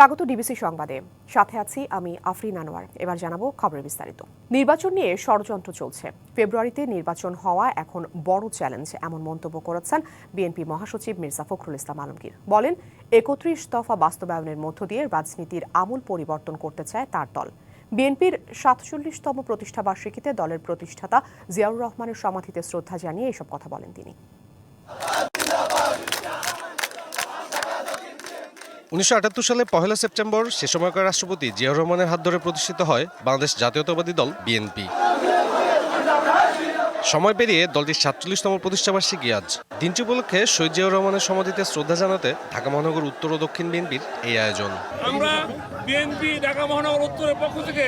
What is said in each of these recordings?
স্বাগত ডিবিসি সংবাদে। সাথে আছি আমি আফরিন আনোয়ার। এবার জানাব খবরের বিস্তারিত। নির্বাচন নিয়ে ষড়যন্ত্র চলছে। ফেব্রুয়ারিতে নির্বাচন হওয়া এখন বড় চ্যালেঞ্জ, এমন মন্তব্য করেছেন বিএনপি মহাসচিব মির্জা ফখরুল ইসলাম আলমগীর। বলেন, একত্রিশ দফা বাস্তবায়নের মধ্য দিয়ে রাজনীতির আমূল পরিবর্তন করতে চায় তার দল। বিএনপির সাতচল্লিশতম প্রতিষ্ঠাবার্ষিকীতে দলের প্রতিষ্ঠাতা জিয়াউর রহমানের সমাধিতে শ্রদ্ধা জানিয়ে এসব কথা বলেন তিনি। উনিশশো আটাত্তর সালে পহেলা সেপ্টেম্বর সে সময়কার রাষ্ট্রপতি জিয়াউর রহমানের হাত ধরে প্রতিষ্ঠিত হয় বাংলাদেশ জাতীয়তাবাদী দল বিএনপি। সময় পেরিয়ে দলটির সাতচল্লিশতম প্রতিষ্ঠাবার্ষিকী আজ। দিনটি উপলক্ষে শহীদ জিয়াউর রহমানের সমাধিতে শ্রদ্ধা জানাতে ঢাকা মহানগর উত্তর ও দক্ষিণ বিএনপির এই আয়োজন। আমরা বিএনপি ঢাকা মহানগর উত্তরের পক্ষ থেকে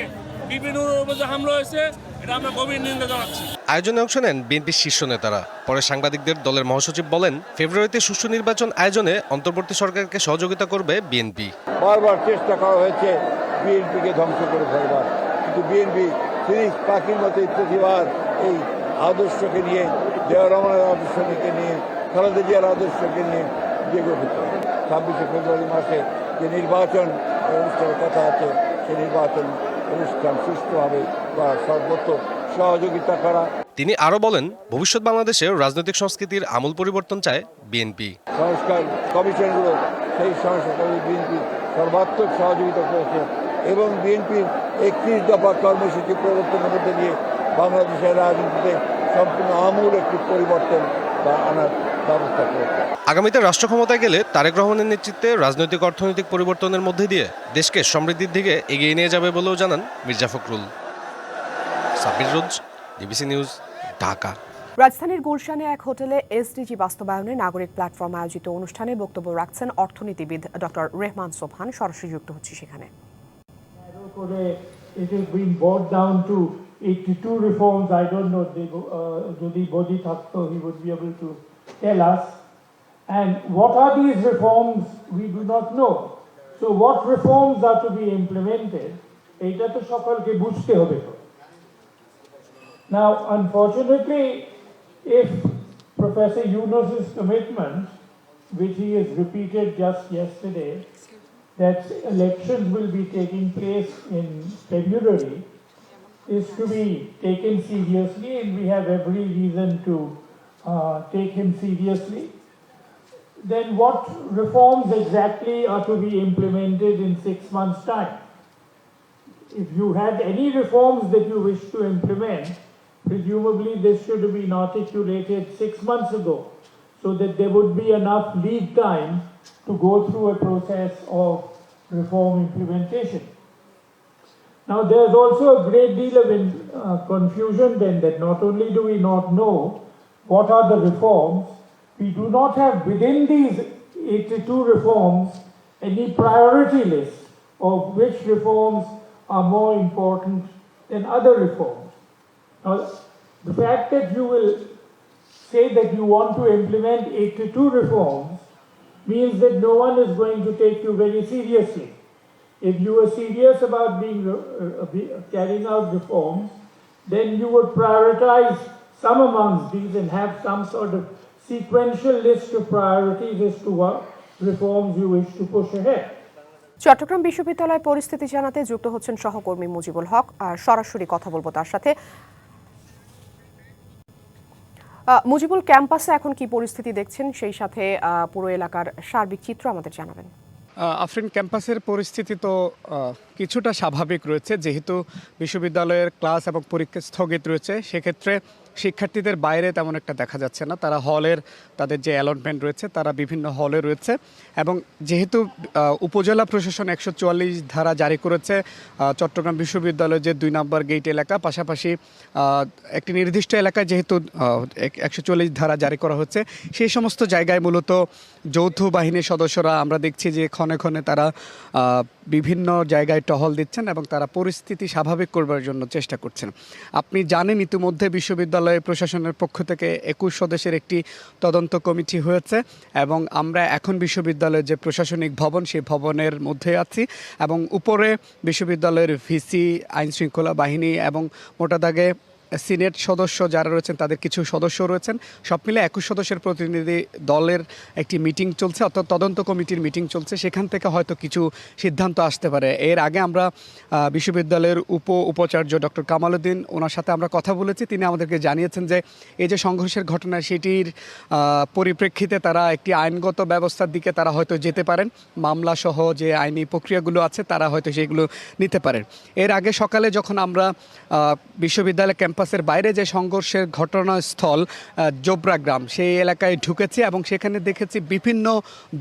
বিভিন্ন হামলা হয়েছে। এটা আমরা গভীর নিন্দা জানাচ্ছি। আয়োজনে অংশ নেন বিএনপির শীর্ষ নেতারা। পরে সাংবাদিকদের দলের মহাসচিব বলেন ফেব্রুয়ারিতে সুষ্ঠু নির্বাচন আয়োজনে অন্তর্বর্তী সরকারকে সহযোগিতা করবে বিএনপি। বারবার চেষ্টা করা হয়েছে বিএনপিকে ধ্বংস করে ফেলবার। কিন্তু বিএনপি তিনি পাখির মতো প্রতিবার এই আদর্শকে নিয়ে দেওয়ার রহমানের আদর্শকে নিয়ে খালেদা জিয়ার আদর্শকে নিয়ে যে গঠিত। ছাব্বিশে ফেব্রুয়ারি মাসে যে নির্বাচন অনুষ্ঠানের কথা আছে সেই নির্বাচন অনুষ্ঠান সুষ্ঠুভাবে বা সর্বত্র সহযোগিতা করা। তিনি আরও বলেন ভবিষ্যৎ বাংলাদেশের রাজনৈতিক সংস্কৃতির আমূল পরিবর্তন চায় বিএনপি। সংস্কার কমিশনগুলো সেই সংস্কার বিএনপি সর্বাত্মক সহযোগিতা করেছে এবং বিএনপির একত্রিশ দফা কর্মসূচি প্রবর্তনের মধ্যে দিয়ে বাংলাদেশের রাজনীতিতে সম্পূর্ণ আমূল একটি পরিবর্তন বা আনার ব্যবস্থা করেছে। আগামীতে রাষ্ট্র ক্ষমতায় গেলে তারেক রহমানের নেতৃত্বে রাজনৈতিক অর্থনৈতিক পরিবর্তনের মধ্যে দিয়ে দেশকে সমৃদ্ধির দিকে এগিয়ে নিয়ে যাবে বলেও জানান Mirza Fakhrul. Sabbir Roz DBC news Dhaka. রাজধানীর গুলশানে এক হোটেলে এসডিজি বাস্তবায়নে নাগরিক প্ল্যাটফর্ম আয়োজিত অনুষ্ঠানে বক্তব্য রাখছেন অর্থনীতিবিদ ডক্টর রেহমান সোবহান। সরাসরি যুক্ত হচ্ছে সেখানে। করে it has been brought down to 82 reforms. I don't know, they, go- uh, যদি বডি থাকতো tell us. And what are these reforms? We do not know. So what reforms are to be implemented? এইটা তো সকলকে বুঝতে হবে তো। Now, unfortunately, if Professor Yunus's commitment, which he has repeated just yesterday, that elections will be taking place in February, is to be taken seriously, and we have every reason to uh, take him seriously. Then what reforms exactly are to be implemented in six months' time? If you had any reforms that you wish to implement, presumably this should have been articulated six months ago, so that there would be enough lead time to go through a process of reform implementation. Now, there's also a great deal of in, uh, confusion then that not only do we not know what are the reforms, we do not have within these 82 reforms any priority list of which reforms are more important than other reforms. Now, the fact that you will say that you want to implement 82 reforms means that no one is going to take you very seriously. If you were serious about being uh, uh, carrying out reforms, then you would prioritize some amongst these and have some sort of sequential list of priorities as to what reforms you wish to push ahead. Chittagong বিশ্ববিদ্যালয় পরিস্থিতি জানাতে যুক্ত হচ্ছেন সহকর্মী মুজিবুল হক আর সরাসরি কথা বলব তার সাথে। মুজিবুল ক্যাম্পাসে এখন কি পরিস্থিতি দেখছেন? সেই সাথে আহ, পুরো এলাকার সার্বিক চিত্র আমাদের জানাবেন। আহ, আফরিন ক্যাম্পাসের পরিস্থিতি তো আহ, কিছুটা স্বাভাবিক রয়েছে। যেহেতু বিশ্ববিদ্যালয়ের ক্লাস এবং পরীক্ষা স্থগিত রয়েছে সেক্ষেত্রে শিক্ষার্থীদের বাইরে তেমন একটা দেখা যাচ্ছে না। তারা হলের তাদের যে অ্যালটমেন্ট রয়েছে, তারা বিভিন্ন হলে রয়েছে এবং যেহেতু উপজেলা প্রশাসন একশো চুয়াল্লিশ ধারা জারি করেছে চট্টগ্রাম বিশ্ববিদ্যালয়ের যে দুই নম্বর গেট এলাকা, পাশাপাশি একটি নির্দিষ্ট এলাকায় যেহেতু একশো চুয়াল্লিশ ধারা জারি করা হচ্ছে, সেই সমস্ত জায়গায় মূলত যৌথ বাহিনীর সদস্যরা আমরা দেখছি যে ক্ষণে ক্ষণে তারা বিভিন্ন জায়গায় টহল দিচ্ছেন এবং তারা পরিস্থিতি স্বাভাবিক করবার জন্য চেষ্টা করছেন। আপনি জানেন ইতিমধ্যে বিশ্ববিদ্যালয় প্রশাসনের পক্ষ থেকে একুশ সদস্যের একটি তদন্ত কমিটি হয়েছে এবং আমরা এখন বিশ্ববিদ্যালয়ের যে প্রশাসনিক ভবন, সেই ভবনের মধ্যে আছি এবং উপরে বিশ্ববিদ্যালয়ের ভিসি আইন শৃঙ্খলা বাহিনী এবং মোটা দাগে সিনেট সদস্য যারা রয়েছেন, তাদের কিছু সদস্য রয়েছেন। সব মিলে একুশ সদস্যের প্রতিনিধি দলের একটি মিটিং চলছে, অর্থাৎ তদন্ত কমিটির মিটিং চলছে। সেখান থেকে হয়তো কিছু সিদ্ধান্ত আসতে পারে। এর আগে আমরা বিশ্ববিদ্যালয়ের উপ উপাচার্য ডক্টর কামালউদ্দিন, ওনার সাথে আমরা কথা বলেছি। তিনি আমাদেরকে জানিয়েছেন যে, এই যে সংঘর্ষের ঘটনা, সেটির পরিপ্রেক্ষিতে তারা একটি আইনগত ব্যবস্থার দিকে তারা হয়তো যেতে পারেন। মামলা সহ যে আইনি প্রক্রিয়াগুলো আছে, তারা হয়তো সেগুলো নিতে পারেন। এর আগে সকালে যখন আমরা বিশ্ববিদ্যালয় বিশ্ববিদ্যালয় ক্যাম্পাসের বাইরে যে সংঘর্ষের ঘটনাস্থল জোবরা গ্রাম, সেই এলাকায় ঢুকেছি এবং সেখানে দেখেছি বিভিন্ন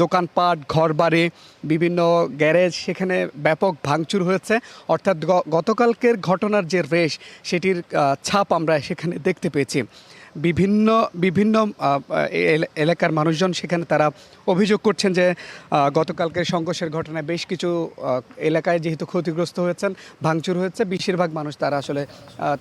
দোকানপাট ঘর বাড়ি বিভিন্ন গ্যারেজ, সেখানে ব্যাপক ভাঙচুর হয়েছে। অর্থাৎ গতকালকের ঘটনার যে রেশ, সেটির ছাপ আমরা সেখানে দেখতে পেয়েছি। বিভিন্ন বিভিন্ন এলাকার মানুষজন সেখানে তারা অভিযোগ করছেন যে আহ, গতকালকের সংঘর্ষের ঘটনায় বেশ কিছু এলাকায় যেহেতু ক্ষতিগ্রস্ত হয়েছেন ভাঙচুর হয়েছে বেশিরভাগ মানুষ তারা আসলে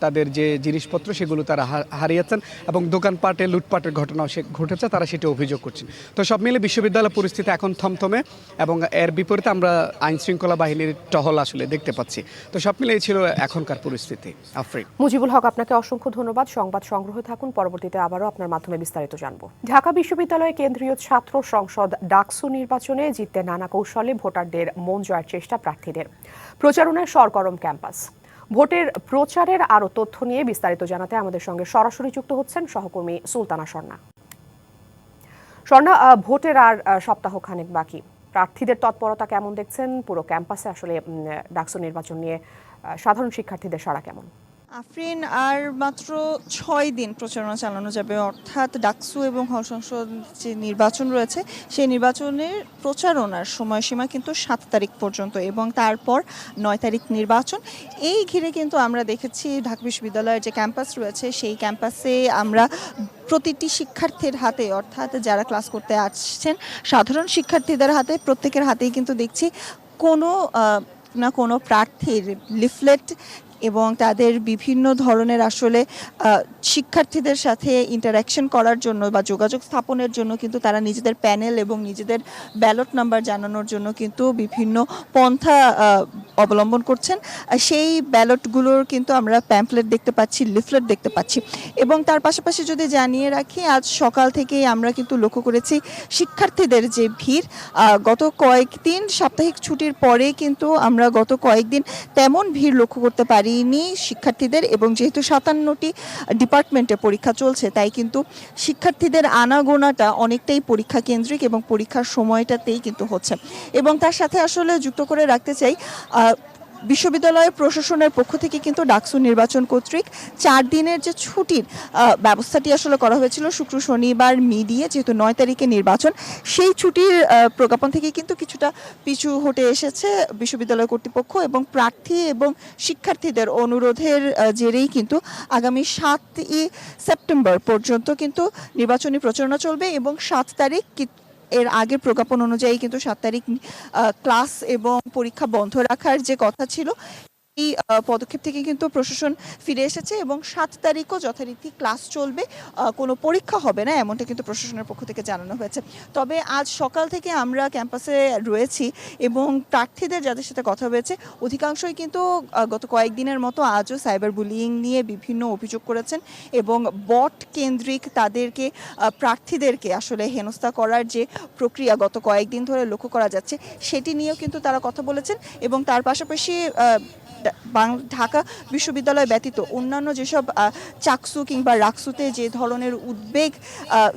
তাদের যে জিনিসপত্র সেগুলো তারা হারিয়েছেন এবং দোকানপাটে লুটপাটের ঘটনাও সে ঘটেছে তারা সেটি অভিযোগ করছেন। তো সব মিলে বিশ্ববিদ্যালয় পরিস্থিতি এখন থমথমে এবং এর বিপরীতে আমরা আইনশৃঙ্খলা বাহিনীর টহল আসলে দেখতে পাচ্ছি। তো সব মিলে ছিল এখনকার পরিস্থিতি। আফ্রিক মুজিবুল হক আপনাকে অসংখ্য ধন্যবাদ। সংবাদ সংগ্রহে থাকুন। পরবর্তীতে আবারও আপনার মাধ্যমে বিস্তারিত জানব। ঢাকা বিশ্ববিদ্যালয় কেন্দ্রীয় ছাত্র সংসদ ডাকসু নির্বাচনে জিততে নানা কৌশলে ভোটারদের মন জয়ের চেষ্টা প্রার্থীদের। প্রচারণায় সরগরম ক্যাম্পাস। ভোটের প্রচারের আরও তথ্য নিয়ে বিস্তারিত জানাতে আমাদের সঙ্গে সরাসরি যুক্ত হচ্ছেন সহকর্মী সুলতানা স্বর্ণা স্বর্ণা ভোটের আর আহ, সপ্তাহখানেক বাকি। প্রার্থীদের তৎপরতা কেমন দেখছেন? পুরো ক্যাম্পাসে আসলে ডাকসু নির্বাচন নিয়ে সাধারণ শিক্ষার্থীদের সাড়া কেমন? আফরিন, আর মাত্র ছয় দিন প্রচারণা চালানো যাবে। অর্থাৎ ডাকসু এবং হল সংসদ যে নির্বাচন রয়েছে, সেই নির্বাচনের প্রচারণার সময়সীমা কিন্তু সাত তারিখ পর্যন্ত এবং তারপর নয় তারিখ নির্বাচন। এই ঘিরে কিন্তু আমরা দেখেছি ঢাকা বিশ্ববিদ্যালয়ের যে ক্যাম্পাস রয়েছে, সেই ক্যাম্পাসে আমরা প্রতিটি শিক্ষার্থীর হাতে, অর্থাৎ যারা ক্লাস করতে আসছেন, সাধারণ শিক্ষার্থীদের হাতে, প্রত্যেকের হাতেই কিন্তু দেখছি কোনো না কোনো প্রার্থীর লিফলেট এবং তাদের বিভিন্ন ধরনের আসলে শিক্ষার্থীদের সাথে ইন্টারাকশন করার জন্য বা যোগাযোগ স্থাপনের জন্য কিন্তু তারা নিজেদের প্যানেল এবং নিজেদের ব্যালট নাম্বার জানানোর জন্য কিন্তু বিভিন্ন পন্থা অবলম্বন করছেন। সেই ব্যালটগুলোর কিন্তু আমরা প্যাম্পলেট দেখতে পাচ্ছি লিফলেট দেখতে পাচ্ছি। এবং তার পাশাপাশি যদি জানিয়ে রাখি, আজ সকাল থেকেই আমরা কিন্তু লক্ষ্য করেছি শিক্ষার্থীদের যে ভিড় গত কয়েকদিন সাপ্তাহিক ছুটির পরে কিন্তু আমরা গত কয়েকদিন তেমন ভিড় লক্ষ্য করতে পারিনি শিক্ষার্থীদের এবং যেহেতু সাতান্নটি ডিপার্টমেন্টে পরীক্ষা চলছে, তাই কিন্তু শিক্ষার্থীদের আনাগোনাটা অনেকটাই পরীক্ষা কেন্দ্রিক এবং পরীক্ষার সময়টাতেই কিন্তু হচ্ছে। এবং তার সাথে আসলে যুক্ত করে রাখতে চাই বিশ্ববিদ্যালয় প্রশাসনের পক্ষ থেকে কিন্তু ডাকসু নির্বাচন কর্তৃক চার দিনের যে ছুটির ব্যবস্থাটি আসলে করা হয়েছিল শুক্র, শনিবার মিডিয়ে, যেহেতু নয় তারিখে নির্বাচন, সেই ছুটির প্রজ্ঞাপন থেকে কিন্তু কিছুটা পিছু হটে এসেছে বিশ্ববিদ্যালয় কর্তৃপক্ষ এবং প্রার্থী এবং শিক্ষার্থীদের অনুরোধের জেরেই কিন্তু আগামী সাতই সেপ্টেম্বর পর্যন্ত কিন্তু নির্বাচনী প্রচারণা চলবে এবং সাত তারিখ এর আগের প্রজ্ঞাপন অনুযায়ী কিন্তু সাত তারিখ ক্লাস এবং পরীক্ষা বন্ধ রাখার যে কথা ছিল এই পদক্ষেপ থেকে কিন্তু প্রশাসন ফিরে এসেছে এবং সাত তারিখও যথারীতি ক্লাস চলবে। কোনো পরীক্ষা হবে না, এমনটা কিন্তু প্রশাসনের পক্ষ থেকে জানানো হয়েছে। তবে আজ সকাল থেকে আমরা ক্যাম্পাসে রয়েছি এবং প্রার্থীদের যাদের সাথে কথা হয়েছে, অধিকাংশই কিন্তু গত কয়েকদিনের মতো আজও সাইবার বুলিং নিয়ে বিভিন্ন অভিযোগ করেছেন এবং বট কেন্দ্রিক তাদেরকে প্রার্থীদেরকে আসলে হেনস্থা করার যে প্রক্রিয়া গত কয়েকদিন ধরে লক্ষ্য করা যাচ্ছে, সেটি নিয়েও কিন্তু তারা কথা বলেছেন এবং তার পাশাপাশি ঢাকা বিশ্ববিদ্যালয় ব্যতীত অন্যান্য যেসব চাকসু কিংবা রাকসুতে যে ধরনের উদ্বেগ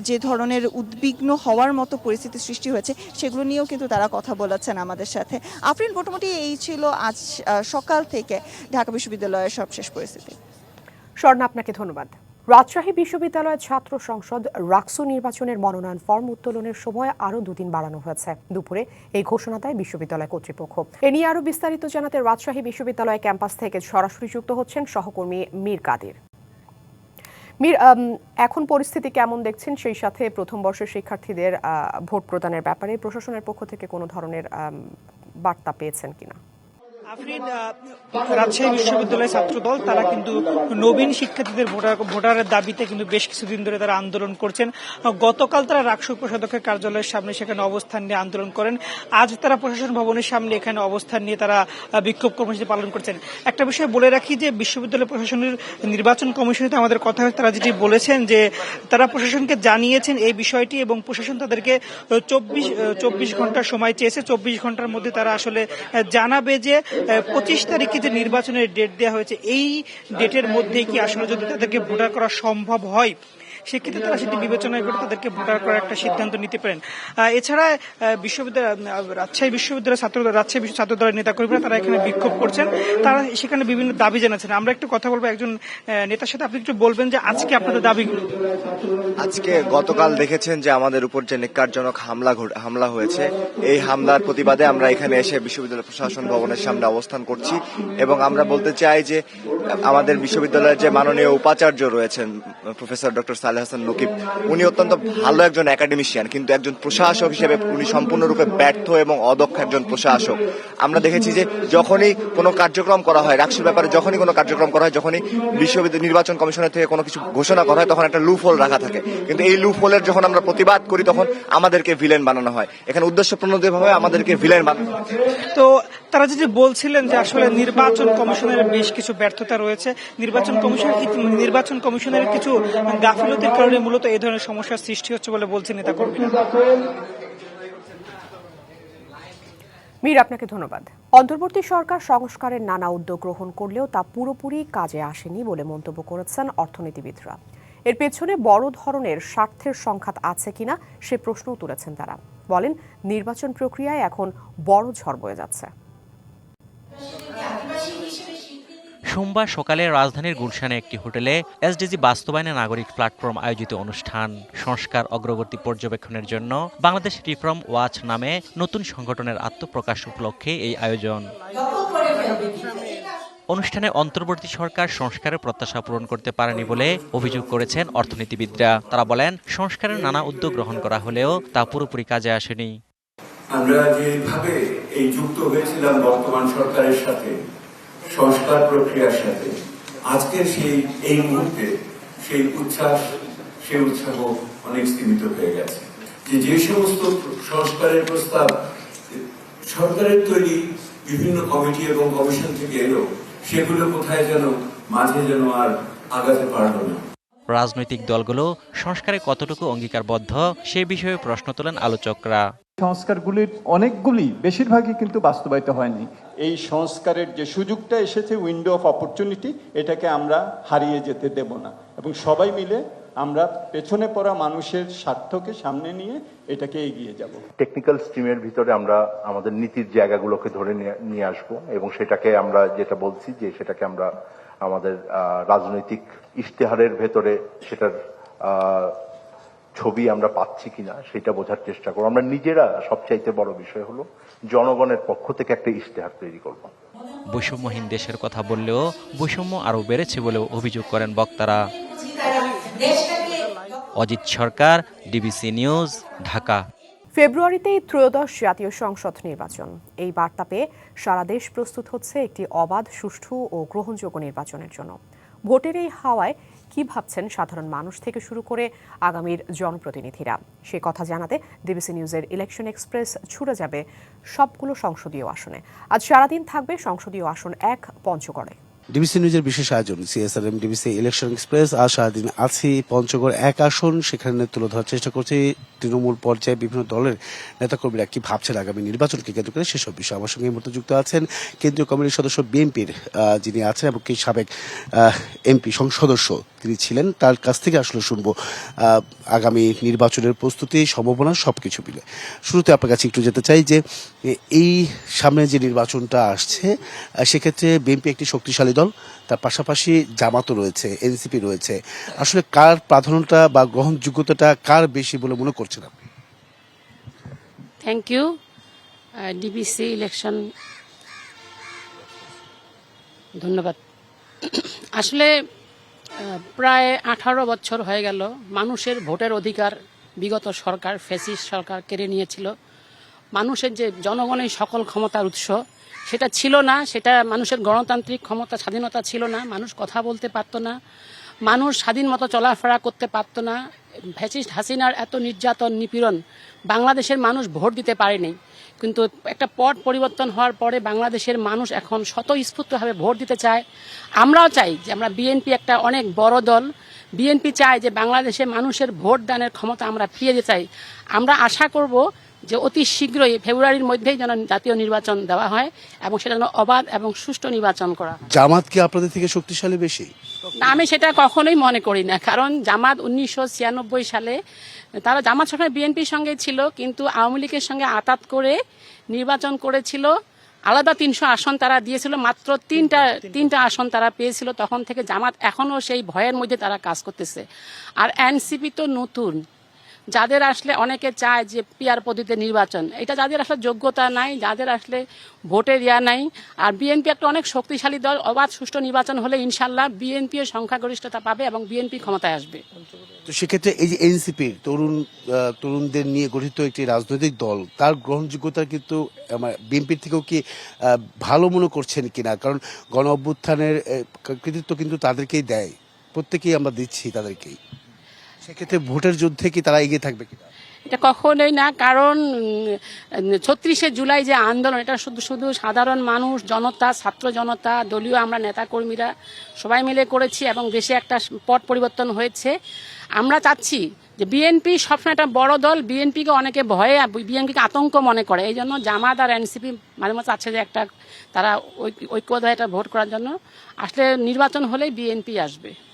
যে ধরনের উদ্বিগ্ন হওয়ার মতো পরিস্থিতি সৃষ্টি হয়েছে, সেগুলো নিয়েও কিন্তু তারা কথা বলেছেন আমাদের সাথে। আফরিন, মোটামুটি এই ছিল আজ সকাল থেকে ঢাকা বিশ্ববিদ্যালয়ের সবশেষ পরিস্থিতি। স্বর্ণ, আপনাকে ধন্যবাদ। রাজশাহী বিশ্ববিদ্যালয়ের ছাত্র সংসদ রাকসু নির্বাচনের মনোনয়ন ফর্ম উত্তোলনের সময় আরও দুদিন বাড়ানো হয়েছে। দুপুরে এই ঘোষণা দেয় বিশ্ববিদ্যালয় কর্তৃপক্ষ। এ নিয়ে আরও বিস্তারিত জানাতে রাজশাহী বিশ্ববিদ্যালয় ক্যাম্পাস থেকে সরাসরি যুক্ত হচ্ছেন সহকর্মী মীর কাদির। মীর এখন পরিস্থিতি কেমন দেখছেন? সেই সাথে প্রথম বর্ষের শিক্ষার্থীদের ভোট প্রদানের ব্যাপারে প্রশাসনের পক্ষ থেকে কোনো ধরনের বার্তা পেয়েছেন কিনা? আফরিন রাজশাহী বিশ্ববিদ্যালয়ের ছাত্রদল, তারা কিন্তু নবীন শিক্ষার্থীদের ভোটার, ভোটারের দাবিতে কিন্তু বেশ কিছুদিন ধরে তারা আন্দোলন করছেন। গতকাল তারা রাকসু প্রসাদকের কার্যালয়ের সামনে সেখানে অবস্থান নিয়ে আন্দোলন করেন। আজ তারা প্রশাসন ভবনের সামনে এখানে অবস্থান নিয়ে তারা বিক্ষোভ কর্মসূচি পালন করছেন। একটা বিষয় বলে রাখি যে, বিশ্ববিদ্যালয় প্রশাসনের নির্বাচন কমিশনে আমাদের কথা তারা যেটি বলেছেন যে, তারা প্রশাসনকে জানিয়েছেন এই বিষয়টি এবং প্রশাসন তাদেরকে চব্বিশ চব্বিশ ঘণ্টা সময় চেয়েছে। চব্বিশ ঘণ্টার মধ্যে তারা আসলে জানাবে যে পঁচিশ তারিখে যে নির্বাচনের ডেট দেওয়া হয়েছে, এই ডেটের মধ্যে কি আসলে যদি তাদেরকে ভোটার করা সম্ভব হয়? সেক্ষেত্রে তারা সেটি বিবেচনা করে তাদেরকে ভোটার করার একটা সিদ্ধান্ত নিতে পারেন। এছাড়া বিশ্ববিদ্যালয় রাজশাহী বিশ্ববিদ্যালয়ের ছাত্র, রাজশাহী ছাত্র দলের নেতাকর্মীরা তারা এখানে বিক্ষোভ করছেন। তারা সেখানে বিভিন্ন দাবি জানাচ্ছেন। আমরা একটু কথা বলব একজন নেতার সাথে। আপনি একটু বলবেন যে আজকে আপনাদের দাবিগুলো। আজকে গতকাল দেখেছেন যে আমাদের উপর যে নিকারজনক হামলা হামলা হয়েছে, এই হামলার প্রতিবাদে আমরা এখানে এসে বিশ্ববিদ্যালয় প্রশাসন ভবনের সামনে অবস্থান করছি এবং আমরা বলতে চাই যে আমাদের বিশ্ববিদ্যালয়ের যে মাননীয় উপাচার্য রয়েছেন, প্রফেসর ডক্টর সালেহ হাসান নকিব উনি অত্যন্ত ভালো একজন একাডেমিশিয়ান কিন্তু একজন প্রশাসক হিসেবে উনি সম্পূর্ণরূপে ব্যর্থ এবং অদক্ষ একজন প্রশাসক। আমরা দেখেছি যে যখনই কোনো কার্যক্রম করা হয়, রাকসুর ব্যাপারে যখনই কোনো কার্যক্রম করা হয়, যখনই বিশ্ববিদ্যালয় নির্বাচন কমিশনের থেকে কোনো কিছু ঘোষণা করা হয়, তখন একটা লুপ হোল রাখা থাকে। কিন্তু এই লুপ হোলের যখন আমরা প্রতিবাদ করি, তখন আমাদেরকে ভিলেন বানানো হয়। এখানে উদ্দেশ্য প্রণোদিতভাবে আমাদেরকে ভিলেন বানানো হচ্ছে। তো তারা যেটি বলছিলেন যে আসলে নির্বাচন কমিশনের বেশ কিছু ব্যর্থতা রয়েছে, নির্বাচন কমিশন নির্বাচন কমিশনের কিছু গাফিলতির কারণে মূলত এই ধরনের সমস্যার সৃষ্টি হচ্ছে বলে বলছেন নেতা কর্মীরা। মীর, আপনাকে ধন্যবাদ। অন্তর্বর্তী সরকার সংস্কারের নানা উদ্যোগ গ্রহণ করলেও তা পুরোপুরি কাজে আসেনি বলে মন্তব্য করেছেন অর্থনীতিবিদরা। এর পেছনে বড় ধরনের স্বার্থের সংঘাত আছে কিনা সে প্রশ্নও তুলেছেন তারা। বলেন, নির্বাচন প্রক্রিয়ায় এখন বড় ঝড় বয়ে যাচ্ছে। সোমবার সকালে রাজধানীর গুলশানে একটি হোটেলে এসডিজি বাস্তবায়নে নাগরিক প্ল্যাটফর্ম আয়োজিত অনুষ্ঠান। সংস্কার অগ্রগতি পর্যবেক্ষণের জন্য বাংলাদেশ রিফর্ম ওয়াচ নামে নতুন সংগঠনের আত্মপ্রকাশ উপলক্ষে এই আয়োজন। অনুষ্ঠানে অন্তর্বর্তী সরকার সংস্কারের প্রত্যাশা পূরণ করতে পারেনি বলে অভিযোগ করেছেন অর্থনীতিবিদরা। তারা বলেন, সংস্কারের নানা উদ্যোগ গ্রহণ করা হলেও তা পুরোপুরি কাজে আসেনি। আমরা যেভাবে এই যুক্ত হয়েছিলাম বর্তমান সরকারের সাথে সংস্কার প্রক্রিয়ার সাথে। আজকের সেই, এই মুহূর্তে সেই উচ্ছ্বাস, সেই উৎসাহ অনেক স্তীমিত হয়ে গেছে। যে যে সমস্ত সংস্কারের প্রস্তাব, সরকারের তৈরি বিভিন্ন কমিটি এবং কমিশন থেকে এলো, সেগুলো কোথায় যেন মাঝে যেন আর আগাতে পারল না। রাজনৈতিক দলগুলো সংস্কারে কতটুকু অঙ্গীকারবদ্ধ, সে বিষয়ে প্রশ্ন তোলেন আলোচকরা। সংস্কারগুলির অনেকগুলি বেশিরভাগই কিন্তু বাস্তবায়িত হয়নি। এই সংস্কারের যে সুযোগটা এসেছে উইন্ডো অফ অপরচুনিটি এটাকে আমরা হারিয়ে যেতে দেব না। এবং সবাই মিলে আমরা পেছনে পড়া মানুষের স্বার্থকে সামনে নিয়ে এটাকে এগিয়ে যাব। টেকনিক্যাল স্ট্রিমের ভিতরে আমরা আমাদের নীতির জায়গাগুলোকে ধরে নিয়ে- নিয়ে আসব এবং সেটাকে আমরা যেটা বলছি যে সেটাকে আমরা আমাদের রাজনৈতিক ইশতেহারের ভেতরে সেটার আহ, ছবি আমরা পাচ্ছি কিনা সেটা বোঝার চেষ্টা করব। আমরা নিজেরা সবচাইতে বড় বিষয় হলো জনগণের পক্ষ থেকে একটা ইশতেহার তৈরি করব। বৈষম্যহীন দেশের কথা বললেও বৈষম্য আরও বেড়েছে বলেও অভিযোগ করেন বক্তারা। Ajit Sarkar DBC news Dhaka. ফেব্রুয়ারিতেই ত্রয়োদশ জাতীয় সংসদ নির্বাচন। এই বার্তা পেয়ে সারা দেশ প্রস্তুত হচ্ছে একটি অবাধ সুষ্ঠু ও গ্রহণযোগ্য নির্বাচনের জন্য। ভোটের এই হাওয়ায় কি ভাবছেন সাধারণ মানুষ থেকে শুরু করে আগামীর জনপ্রতিনিধিরা? সে কথা জানাতে ডিবিসি নিউজের ইলেকশন এক্সপ্রেস ছুটে যাবে সবগুলো সংসদীয় আসনে। আজ সারাদিন থাকবে সংসদীয় আসন এক পঞ্চগড়ে। ডিবিসি নিউজের বিশেষ আয়োজন, সিএসআরএম, ডিবিসি ইলেকশন এক্সপ্রেস, আজ সারাদিন আছি পঞ্চগড় এক আসন, সেখানে তুলে ধরার চেষ্টা করছি তৃণমূল পর্যায়ে বিভিন্ন দলের নেতাকর্মীরা কি ভাবছেন আগামী নির্বাচনকে কেন্দ্র করে সেসব বিষয় আমার সঙ্গে মুহূর্তে যুক্ত আছেন কেন্দ্রীয় কমিটির সদস্য বিএনপির যিনি আছেন এবং কি সাবেক এমপি সদস্য তিনি ছিলেন, তার কাছ থেকে আসলে শুনব আগামী নির্বাচনের প্রস্তুতি, সম্ভাবনা সবকিছু মিলে। শুরুতে আপনার কাছে একটু যেতে চাই যে, এই সামনে যে নির্বাচনটা আসছে সেক্ষেত্রে বিএনপি একটি শক্তিশালী দল তার পাশাপাশি জামাতও রয়েছে, এনসিপি রয়েছে। আসলে কার প্রাধান্যতা বা গ্রহণযোগ্যতাটা কার বেশি বলে মনে করছেন আপনি? থ্যাংক ইউ ডিবিসি ইলেকশন ধন্যবাদ। আসলে প্রায় আঠারো বছর হয়ে গেল, মানুষের ভোটের অধিকার বিগত সরকার ফেসিস সরকার কেড়ে নিয়েছিল। মানুষের যে জনগণের সকল ক্ষমতার উৎস, সেটা ছিল না, সেটা মানুষের গণতান্ত্রিক ক্ষমতা, স্বাধীনতা ছিল না, মানুষ কথা বলতে পারতো না, মানুষ স্বাধীন মতো চলাফেরা করতে পারতো না ভ্যাসিস্ট হাসিনার এত নির্যাতন, নিপীড়ন, বাংলাদেশের মানুষ ভোট দিতে পারেনি। কিন্তু একটা পট পরিবর্তন হওয়ার পরে বাংলাদেশের মানুষ এখন স্বতঃস্ফূর্তভাবে ভোট দিতে চায়। আমরাও চাই যে আমরা বিএনপি একটা অনেক বড় দল। বিএনপি চায় যে বাংলাদেশে মানুষের ভোট দানের ক্ষমতা আমরা ফিরিয়ে দিতে চাই। আমরা আশা করব যে অতি শীঘ্রই ফেব্রুয়ারির মধ্যেই যেন জাতীয় নির্বাচন দেওয়া হয় এবং সেটা যেন অবাধ এবং সুষ্ঠু নির্বাচন করা হয়। জামাত কি আপনাদের থেকে শক্তিশালী বেশি? না, আমি সেটা কখনোই মনে করি না কারণ জামাত উনিশশো ছিয়ানব্বই সালে তারা জামাত সবসময় বিএনপির সঙ্গে ছিল কিন্তু আওয়ামী লীগের সঙ্গে আতাত করে নির্বাচন করেছিল। আলাদা তিনশো আসন তারা দিয়েছিল মাত্র তিনটা তিনটা আসন তারা পেয়েছিল। তখন থেকে জামাত এখনও সেই ভয়ের মধ্যে তারা কাজ করতেছে। আর এনসিপি তো নতুন যাদের আসলে অনেকে চায় যে পিয়ার পদ্ধতিতে নির্বাচন, এটা যাদের আসলে যোগ্যতা নাই, যাদের আসলে ভোটের ইয়া নাই, আর বিএনপি একটা অনেক শক্তিশালী দল, অবাধ সুষ্ঠু নির্বাচন হলে ইনশাল্লাহ বিএনপিও সংখ্যাগরিষ্ঠতা পাবে এবং বিএনপি ক্ষমতায় আসবে। তো সেক্ষেত্রে এই যে এনসিপির তরুণ তরুণদের নিয়ে গঠিত একটি রাজনৈতিক দল, তার গ্রহণযোগ্যতা কিন্তু বিএনপির থেকেও কি ভালো মনে করছেন কিনা? কারণ গণ অভ্যুত্থানের কৃতিত্ব কিন্তু তাদেরকেই দেয়। প্রত্যেকেই আমরা দিচ্ছি তাদেরকেই। সেক্ষেত্রে ভোটের যুদ্ধে কি তারা এগিয়ে থাকবে এটা কখনোই না, কারণ ছত্রিশে জুলাই যে আন্দোলন, এটা শুধু শুধু সাধারণ মানুষ, জনতা, ছাত্র জনতা, দলীয় আমরা নেতাকর্মীরা সবাই মিলে করেছি এবং দেশে একটা পট পরিবর্তন হয়েছে। আমরা চাচ্ছি যে বিএনপি সবসময় একটা বড় দল, বিএনপিকে অনেকে ভয়ে, বিএনপিকে আতঙ্ক মনে করে। এই জন্য জামাত আর এনসিপি মাঝে মাঝে চাচ্ছে যে একটা তারা ঐক- ঐক্যবদ্ধ একটা ভোট করার জন্য। আসলে নির্বাচন হলেই বিএনপি আসবে।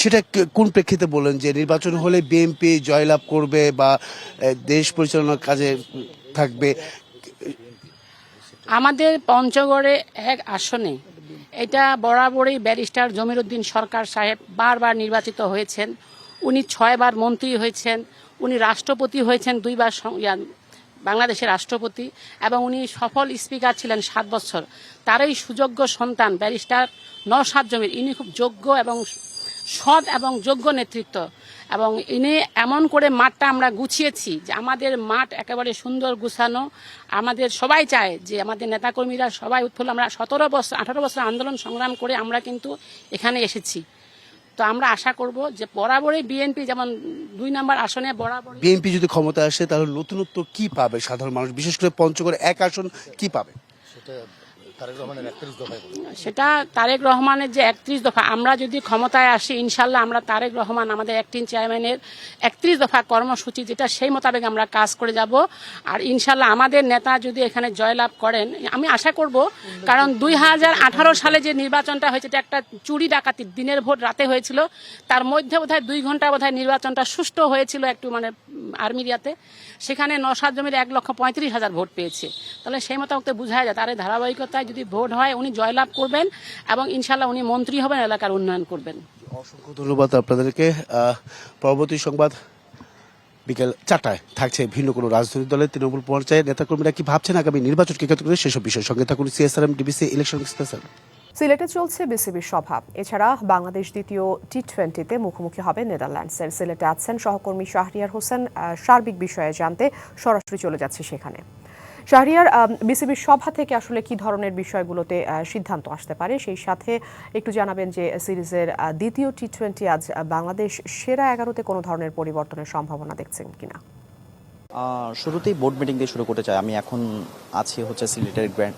সেটা কোন প্রেক্ষিতে বলেন যে নির্বাচন হলে বিএনপি জয়লাভ করবে বা দেশ পরিচালনার কাজে থাকবে? আমাদের পঞ্চগড়ে এক আসনে এটা বরাবরই ব্যারিস্টার জমিরুদ্দিন সরকার সাহেব বারবার নির্বাচিত হয়েছেন। উনি ছয়বার মন্ত্রী হয়েছেন, উনি রাষ্ট্রপতি হয়েছেন, দুইবার বাংলাদেশের রাষ্ট্রপতি, এবং উনি সফল স্পিকার ছিলেন সাত বছর। তারই সুযোগ্য সন্তান ব্যারিস্টার নসাদ জমির। ইনি খুব যোগ্য এবং সৎ এবং যোগ্য নেতৃত্ব। এবং ইনি এমন করে মাঠটা আমরা গুছিয়েছি যে আমাদের মাঠ একেবারে সুন্দর গুছানো। আমাদের সবাই চায় যে আমাদের নেতাকর্মীরা সবাই উৎফুল্ল। আমরা সতেরো বছর আঠারো বছর আন্দোলন সংগ্রাম করে আমরা কিন্তু এখানে এসেছি। তো আমরা আশা করব যে বরাবরই বিএনপি যেমন দুই নম্বর আসনে বরাবর বিএনপি যদি ক্ষমতা আসে তাহলে নতুনত্ব কি পাবে সাধারণ মানুষ? বিশেষ করে পঞ্চগড় এক আসন কি পাবে? সেটা তারেক রহমানের যে একত্রিশ দফা, আমরা যদি ক্ষমতায় আসি, ইনশাল্লাহ আমরা তারেক রহমান আমাদের অ্যাক্টিং চেয়ারম্যানের একত্রিশ দফা কর্মসূচি যেটা সেই মোতাবেক আমরা কাজ করে যাব। আর ইনশাল্লাহ আমাদের নেতা যদি এখানে জয়লাভ করেন, আমি আশা করব, কারণ দুই হাজার আঠারো সালে যে নির্বাচনটা হয়েছে, এটা একটা চুরি ডাকাতি দিনের ভোট, রাতে হয়েছিল। তার মধ্যে বোধহয় দুই ঘণ্টা বোধহয় নির্বাচনটা সুষ্ঠু হয়েছিল একটু মানে আর্মির ইয়াতে ন সাত জমির এক লক্ষ পঁয়ত্রিশ হাজার ভোট পেয়েছে। তাহলে সেই মোতাবেক তো বোঝা যায় তার এই ধারাবাহিকতায় যদি ভোট হয়, উনি জয়লাভ করবেন এবং ইনশাল্লাহ উনি মন্ত্রী হবেন, এলাকার উন্নয়ন করবেন। অসংখ্য ধন্যবাদ আপনাদেরকে। পরবর্তী সংবাদ বিকেল চারটায় থাকছে ভিন্ন কোনো রাজনৈতিক দলের তৃণমূল পর্যায়ে নেতাকর্মীরা কি ভাবছেন আগামী নির্বাচনকে কেন্দ্র করে? সেসব বিষয়ের সঙ্গে থাকুন সিএসআরএম ডিবিসি ইলেকশন স্পেশাল সিলেটে চলছে বিসিবির সভা। এছাড়া বাংলাদেশ দ্বিতীয় টি টোয়েন্টিতে মুখোমুখি হবে নেদারল্যান্ডসের। সিলেটে আছেন সহকর্মী শাহরিয়ার হোসেন সার্বিক বিষয়ে জানতে সরাসরি চলে যাচ্ছে সেখানে। শাহরিয়ার বিসিবির সভা থেকে আসলে কি ধরনের বিষয়গুলোতে সিদ্ধান্ত আসতে পারে? সেই সাথে একটু জানাবেন যে, সিরিজের দ্বিতীয় টি টোয়েন্টি আজ বাংলাদেশ সেরা এগারোতে কোনো ধরনের পরিবর্তনের সম্ভাবনা দেখছেন কিনা? শুরুতেই বোর্ড মিটিং দিয়ে শুরু করতে চাই। আমি এখন আছি হচ্ছে সিলেটের গ্র্যান্ড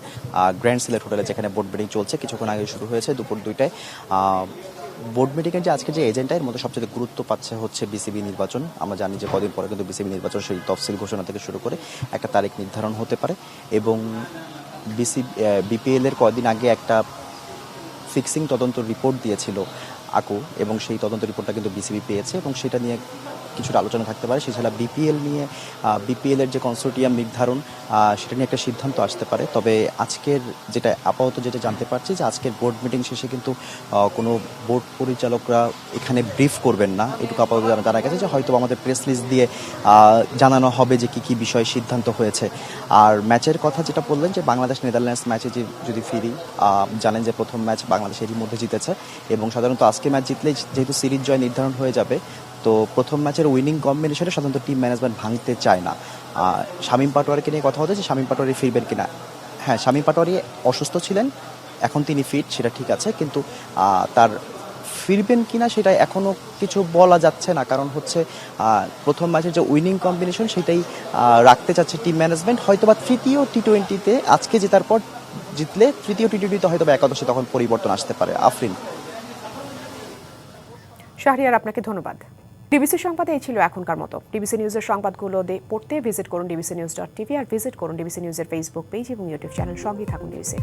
গ্র্যান্ড সিলেট হোটেলে, যেখানে বোর্ড মিটিং চলছে। কিছুক্ষণ আগে শুরু হয়েছে দুপুর দুইটায়। বোর্ড মিটিংয়ের যে আজকে যে এজেন্ডা এর মধ্যে সবচেয়ে গুরুত্ব পাচ্ছে হচ্ছে বিসিবি নির্বাচন। আমরা জানি যে কদিন পরে কিন্তু বিসিবি নির্বাচন সেই তফসিল ঘোষণা থেকে শুরু করে একটা তারিখ নির্ধারণ হতে পারে। এবং বিসি বিপিএল এর কদিন আগে একটা ফিক্সিং তদন্ত রিপোর্ট দিয়েছিল আকু এবং সেই তদন্ত রিপোর্টটা কিন্তু বিসিবি পেয়েছে এবং সেটা নিয়ে কিছুটা আলোচনা থাকতে পারে। সেছাড়া বিপিএল নিয়ে বিপিএল এর যে কনসোর্টিয়াম নির্ধারণ সেটা নিয়ে একটা সিদ্ধান্ত আসতে পারে। তবে আজকের যেটা আপাতত যেটা জানতে পারছি যে আজকের বোর্ড মিটিং শেষে কিন্তু কোনো বোর্ড পরিচালকরা এখানে ব্রিফ করবেন না। এটুকু আপাতত জানা গেছে যে হয়তো আমাদের প্রেস লিস্ট দিয়ে জানানো হবে যে কি কি বিষয়ে সিদ্ধান্ত হয়েছে। আর ম্যাচের কথা যেটা বললেন যে বাংলাদেশ নেদারল্যান্ডস ম্যাচে যদি ফিরি জানেন যে প্রথম ম্যাচ বাংলাদেশ এরই মধ্যে জিতেছে এবং সাধারণত আজকে আজকে ম্যাচ জিতলে যেহেতু সিরিজ জয় নির্ধারণ হয়ে যাবে, তো প্রথম ম্যাচের উইনিং কম্বিনেশনে সাধারণত টিম ম্যানেজমেন্ট ভাঙতে চায় না। শামীম পাটোয়ারিকে নিয়ে কথা হচ্ছে যে শামীম পাটোয়ারি ফিরবেন কিনা। হ্যাঁ শামীম পাটোয়ারি অসুস্থ ছিলেন, এখন তিনি ফিট সেটা ঠিক আছে, কিন্তু তার ফিরবেন কিনা সেটা এখনও কিছু বলা যাচ্ছে না। কারণ হচ্ছে প্রথম ম্যাচের যে উইনিং কম্বিনেশন সেটাই রাখতে চাচ্ছে টিম ম্যানেজমেন্ট হয়তো বা তৃতীয় টি টোয়েন্টিতে আজকে জেতার পর জিতলে তৃতীয় টি টোয়েন্টিতে হয়তো বা একাদশে তখন পরিবর্তন আসতে পারে। আফরিন? শাহরিয়ার, আপনাকে ধন্যবাদ। ডিবিসি সংবাদে এই ছিল এখনকার মতো। ডিবিসি নিউজের সংবাদগুলো পড়তে ভিজিট করুন ডিবিসি নিউজ ডট টিভি আর ভিজিট করুন ডিবিসি নিউজের ফেসবুক পেজ এবং ইউটিউব চ্যানেল সঙ্গেই থাকুন ডিবিসি